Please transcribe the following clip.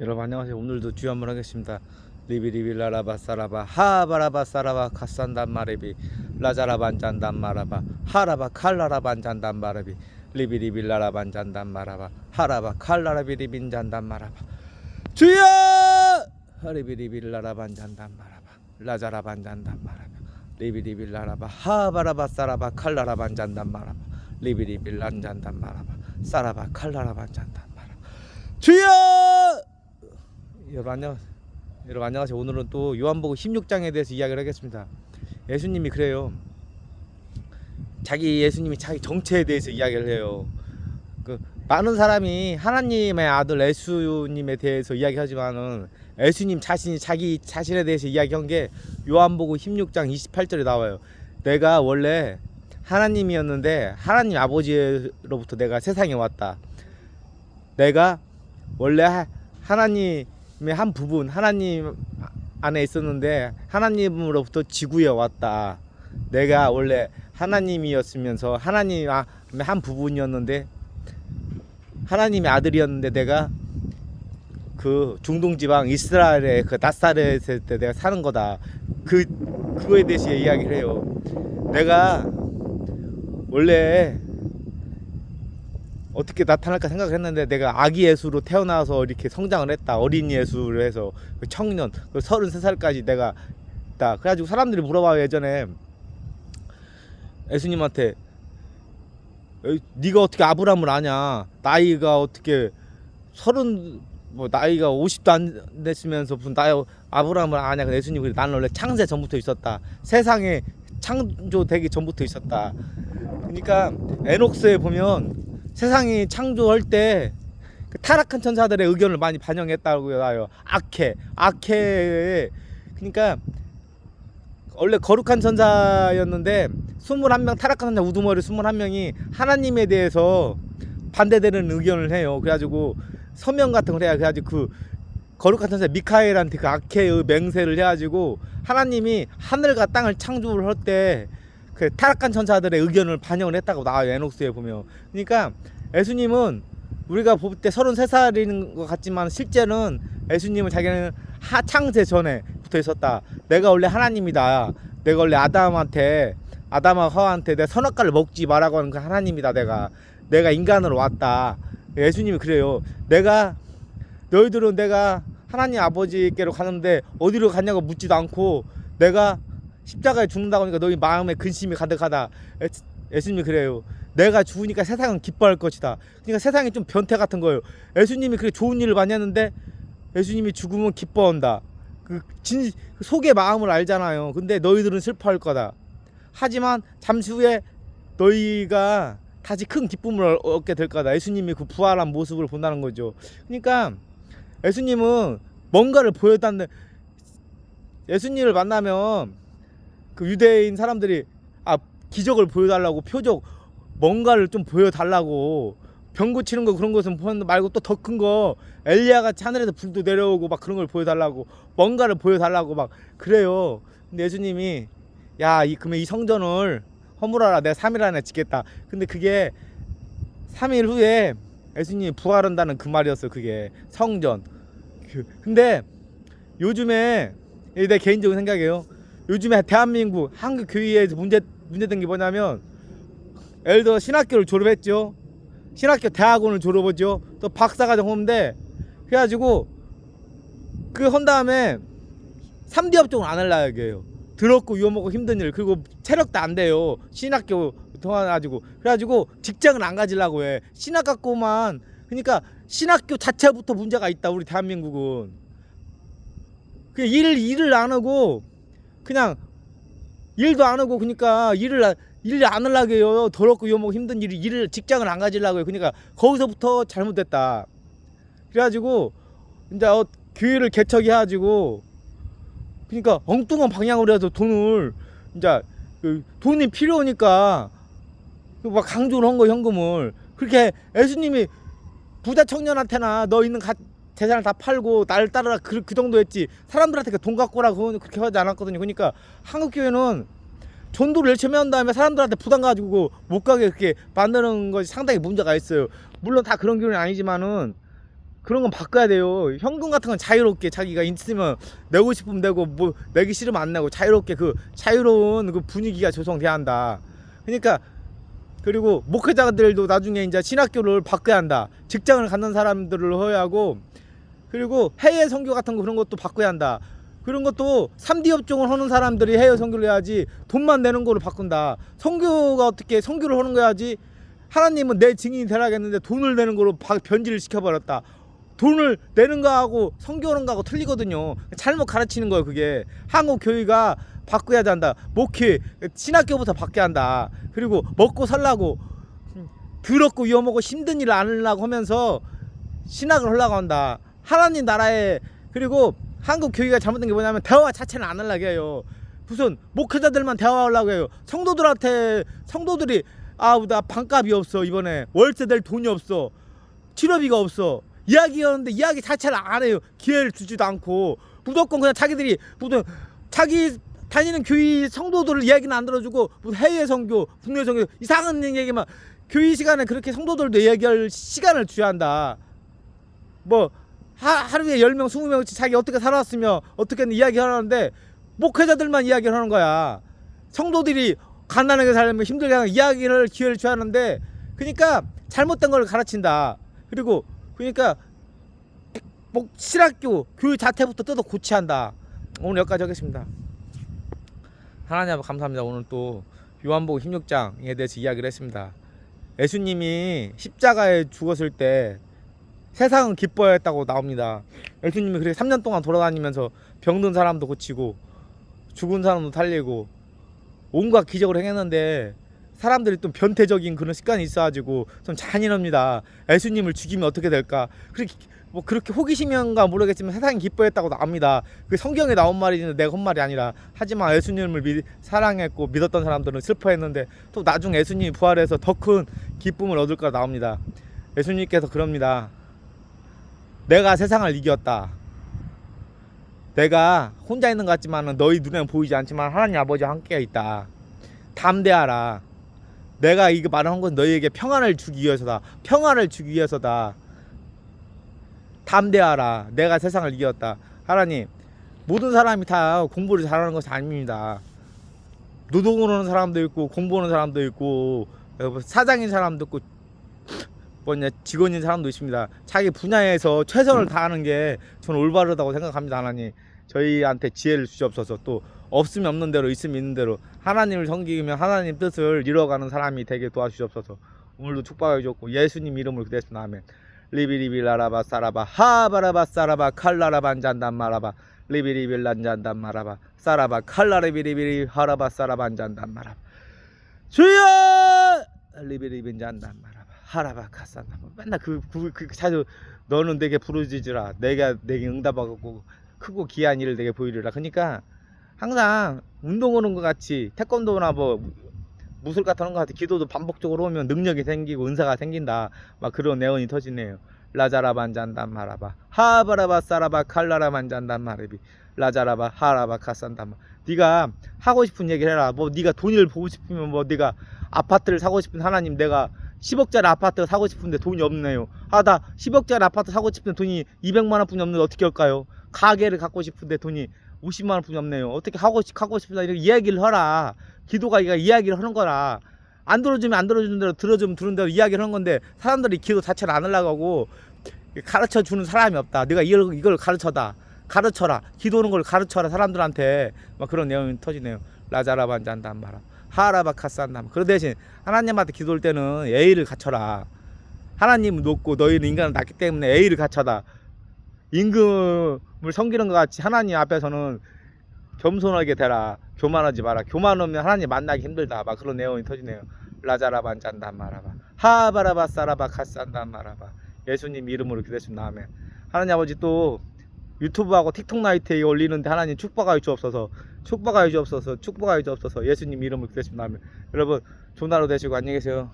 여러분 안녕하세요. 오늘도 한번 하겠습니다. 리비리비 라라바 사라바 하바라바 사라바 카산단 마레비 라자라반 잔단 마라바 하라바 칼라라반 잔단 마라비 리비리비 라라반 잔단 마라바 하라바 칼라라비 리빈 잔단 마라바 주여 리비리비 라라반 잔단 마라바 라자라반 잔단 마라바 리비리비 라라바 하바라바 사라바 칼라라반 잔단 마라바 리비리비 란 잔단 마라바 사라바 칼라라반 잔단 마라바 주여 여러분 안녕 여러분 안녕하세요. 오늘은 또 요한복음 16장에 대해서 이야기를 하겠습니다. 예수님이 그래요. 자기 예수님이 자기 정체에 대해서 이야기를 해요. 그 많은 사람이 하나님의 아들 예수님에 대해서 이야기하지만은 예수님 자신이 자기 자신에 대해서 이야기한 게 요한복음 16장 28절에 나와요. 내가 원래 하나님이었는데 하나님 아버지로부터 내가 세상에 왔다. 내가 원래 하- 하나님의 한 부분 하나님 안에 있었는데 하나님으로부터 지구에 왔다. 내가 원래 하나님이었으면서 하나님의 한 부분이었는데 하나님의 아들이었는데 내가 그 중동 지방 이스라엘의 그 나사렛에 때 내가 사는 거다. 그 그거에 대해서 이야기를 해요. 내가 원래 어떻게 나타날까 생각을 했는데 내가 아기 예수로 태어나서 이렇게 성장을 했다. 어린 예수를 해서 그 청년 그 33살까지 내가 있다. 그래가지고 사람들이 물어봐요 예전에. 예수님한테 네가 어떻게 아브라함을 아냐? 나이가 어떻게 서른 뭐 나이가 50도 안 됐으면서 무슨 나이 아브라함을 아냐? 근데 예수님 그래 나는 원래 창세 전부터 있었다. 세상에 창조되기 전부터 있었다. 그러니까 에녹스에 보면 세상이 창조할 때 그 타락한 천사들의 의견을 많이 반영했다고 나요. 악해, 악해. 그러니까 원래 거룩한 천사였는데 21명 타락한 천사 우두머리 21명이 하나님에 대해서 반대되는 의견을 해요. 그래가지고 서명 같은 걸 해야 그래가지고 그 거룩한 천사 미카엘한테 그 악해의 맹세를 해가지고 하나님이 하늘과 땅을 창조를 할 때 그 타락한 천사들의 의견을 반영을 했다고 나와요. 에녹스에 보면. 그러니까 예수님은 우리가 볼 때 33살인 것 같지만 실제는 예수님은 자기는 하창세 전에 붙어 있었다. 내가 원래 하나님이다. 내가 원래 아담한테 아담과 하와한테 내 선악과를 먹지 말라고 하는 그 하나님이다. 내가 내가 인간으로 왔다. 예수님이 그래요. 내가 너희들은 내가 하나님 아버지께로 가는데 어디로 갔냐고 묻지도 않고 내가 십자가에 죽는다고 하니까 너희 마음에 근심이 가득하다. 예- 예수님이 그래요. 내가 죽으니까 세상은 기뻐할 것이다. 그러니까 세상이 좀 변태 같은 거예요. 예수님이 그렇게 좋은 일을 많이 했는데 예수님이 죽으면 기뻐한다. 그 진 속의 마음을 알잖아요. 근데 너희들은 슬퍼할 거다. 하지만 잠시 후에 너희가 다시 큰 기쁨을 얻게 될 거다. 예수님이 그 부활한 모습을 본다는 거죠. 그러니까 예수님은 뭔가를 보였다는데 예수님을 만나면 그 유대인 사람들이 아 기적을 보여달라고 표적 뭔가를 좀 보여달라고 병 고치는 거 그런 것은 말고 또 더 큰 거 엘리야 같이 하늘에서 불도 내려오고 막 그런 걸 보여달라고 뭔가를 보여달라고 막 그래요. 근데 예수님이 야 이 그러면 이 성전을 허물어라 내가 3일 안에 짓겠다. 근데 그게 3일 후에 예수님이 부활한다는 그 말이었어요. 그게 성전. 그- 근데 요즘에 내 개인적인 생각이에요. 요즘에 대한민국 한국 교회에서 문제 문제된 게 뭐냐면 예를 들어 신학교를 졸업했죠. 신학교 대학원을 졸업했죠. 또 박사과정 하는데 그래가지고 그 한 다음에 3대 업종을 안 하려고 해요. 더럽고 위험하고 힘든 일 그리고 체력도 안 돼요. 신학교 통해가지고 그래가지고 직장을 안 가지려고 해. 신학 갖고만 그러니까 신학교 자체부터 문제가 있다 우리 대한민국은. 그 일, 일을 안 하고 그냥 일도 안 하고 그러니까 일을 안- 일을 안 하려고 해요. 더럽고 위험하고 힘든 일을 일을 직장을 안 가지려고 해요. 그러니까 거기서부터 잘못됐다. 그래가지고 이제 어, 교회를 개척해 가지고 그러니까 엉뚱한 방향으로 해서 돈을 이제 그 돈이 필요하니까 그막 강조를 한 거 현금을 그렇게 예수님이 부자 청년한테나 너 있는 가, 재산을 다 팔고 나를 따르라 그, 그 정도 했지 사람들한테 돈 갖고 오라 그건 그렇게 하지 않았거든요 그러니까 한국 교회는 전도를 열심히 한 다음에 사람들한테 부담 가지고 못 가게 그렇게 만드는 것이 상당히 문제가 있어요 물론 다 그런 교회는 아니지만은 그런 건 바꿔야 돼요. 현금 같은 건 자유롭게 자기가 있으면 내고 싶으면 내고 뭐 내기 싫으면 안 내고 자유롭게 그 자유로운 그 분위기가 조성돼야 한다. 그러니까 그리고 목회자들도 나중에 이제 신학교를 바꿔야 한다. 직장을 갖는 사람들을 해야 하고 그리고 해외 선교 같은 거 그런 것도 바꿔야 한다. 그런 것도 3D 업종을 하는 사람들이 해외 선교를 해야지 돈만 내는 거로 바꾼다. 선교가 어떻게 선교를 하는 거야지 하나님은 내 증인이 되라겠는데 돈을 내는 거로 바- 변질을 시켜버렸다. 돈을 내는 거하고 선교하는 거하고 틀리거든요. 잘못 가르치는 거예요, 그게. 한국 교회가 바꿔야 한다. 목회, 신학교부터 바뀌어야 한다. 그리고 먹고 살라고 더럽고 위험하고 힘든 일을 안 하려고 하면서 신학을 하려고 한다. 하나님 나라에 그리고 한국 교회가 잘못된 게 뭐냐면 대화 자체는 안 하려고 해요. 무슨 목회자들만 대화하려고 해요. 성도들한테 성도들이 아 나 반값이 없어 이번에 월세 낼 돈이 없어 치료비가 없어 이야기하는데 이야기 자체를 안 해요. 기회를 주지도 않고 무조건 그냥 자기들이 무슨 자기 다니는 교회 성도들을 이야기는 안 들어주고 무슨 해외 선교, 국내 선교 이상한 얘기만 교회 시간에 그렇게 성도들도 이야기할 시간을 줘야 한다. 뭐 하, 하루에 10명, 20명씩 자기 어떻게 살았으며 어떻게 이야기하는데 목회자들만 이야기를 하는 거야. 성도들이 가난하게 살면 힘들게 하는 이야기를 기회를 줘야 하는데 그러니까 잘못된 걸 가르친다. 그리고 그러니까 목 실학교 교육 자체부터 뜯어 고쳐야 한다. 오늘 여기까지 하겠습니다. 하나님 아버지 감사합니다. 오늘 또 요한복음 16장에 대해서 이야기를 했습니다. 예수님이 십자가에 죽었을 때 세상은 기뻐했다고 나옵니다. 예수님이 그렇게 3년 동안 돌아다니면서 병든 사람도 고치고 죽은 사람도 살리고 온갖 기적을 행했는데 사람들이 또 변태적인 그런 습관이 있어가지고 좀 잔인합니다. 예수님을 죽이면 어떻게 될까? 그렇게 뭐 그렇게 호기심인가 모르겠지만 세상이 기뻐했다고 나옵니다. 그 성경에 나온 말이지 내가 한 말이 아니라 하지만 예수님을 믿, 사랑했고 믿었던 사람들은 슬퍼했는데 또 나중에 예수님이 부활해서 더 큰 기쁨을 얻을 까 나옵니다. 예수님께서 그럽니다. 내가 세상을 이겼다. 내가 혼자 있는 것 같지만 너희 눈에는 보이지 않지만 하나님 아버지와 함께 있다. 담대하라. 내가 이거 말한 건 너희에게 평안을 주기 위해서다. 평안을 주기 위해서다. 담대하라. 내가 세상을 이겼다. 하나님, 모든 사람이 다 공부를 잘하는 것이 아닙니다. 노동을 하는 사람도 있고 공부하는 사람도 있고 사장인 사람도 있고 뭐냐 직원인 사람도 있습니다. 자기 분야에서 최선을 다하는 게 저는 올바르다고 생각합니다. 하나님 저희한테 지혜를 주시옵소서 또 없으면 없는 대로 있으면 있는 대로 하나님을 섬기며 하나님 뜻을 이뤄가는 사람이 되게 도와주시옵소서. 오늘도 축복해 주셨고 예수님 이름으로 기도했습니다. 아멘. 리비리비 라라바 사라바 하바라바 사라바 칼라라반 잔단 마라바 리비리비 란잔단 마라바 사라바 칼라리비리비리 하라바 사라반 잔단 마라바 주여 리비리비 잔단 마라바 하라바 카산다 맨날 그, 그, 그 자주 너는 내게 부르짖으라. 내가 내게 응답하고 크고 귀한 일을 내게 보이리라. 그러니까 항상 운동하는 것 같이 태권도나 뭐 무술 같은 거 같이 기도도 반복적으로 오면 능력이 생기고 은사가 생긴다. 막 그런 내용이 터지네요. 라자라 반 잔단 마라바 하바라바 사라바 칼라라 반 잔단 마레비. 라자라바 하라바 카산단 마 네가 하고 싶은 얘기를 해라. 뭐 네가 돈을 보고 싶으면 뭐 네가 아파트를 사고 싶은 하나님 내가 10억짜리 아파트 사고 싶은데 돈이 없네요 아 나 10억짜리 아파트 사고 싶은데 돈이 200만 원 뿐이 없는데 어떻게 할까요 가게를 갖고 싶은데 돈이 50만 원 뿐이 없네요 어떻게 하고 싶 하고 싶다 이렇게 이야기를 하라 기도가 이야기를 하는 거라 안 들어주면 안 들어주는 대로 들어주면 들은 대로 이야기를 하는 건데 사람들이 기도 자체를 안 하려고 하고 가르쳐 주는 사람이 없다. 내가 이걸 이걸 가르쳐다. 가르쳐라. 기도하는 걸 가르쳐라 사람들한테 막 그런 내용이 터지네요. 라자라 반 잔단 마라. 하라바 카산담. 그 대신 하나님한테 기도할 때는 예의를 갖춰라. 하나님은 높고 너희는 인간은 낮기 때문에 예의를 갖춰다. 임금을 섬기는 것 같이 하나님 앞에서는 겸손하게 되라. 교만하지 마라. 교만하면 하나님 만나기 힘들다. 막 그런 내용이 터지네요. 라자라반 잔단 마라바. 하바라바 사라바 카산단 마라바. 예수님 이름으로 기도했습니다. 아멘. 하나님 아버지 또 유튜브하고 틱톡 나이트에 올리는데 하나님 축복하여 주옵소서. 축복하여 주옵소서. 축복하여 주옵소서. 예수님 기도했습니다. 아멘. 여러분 좋은 하루 되시고 안녕히 계세요.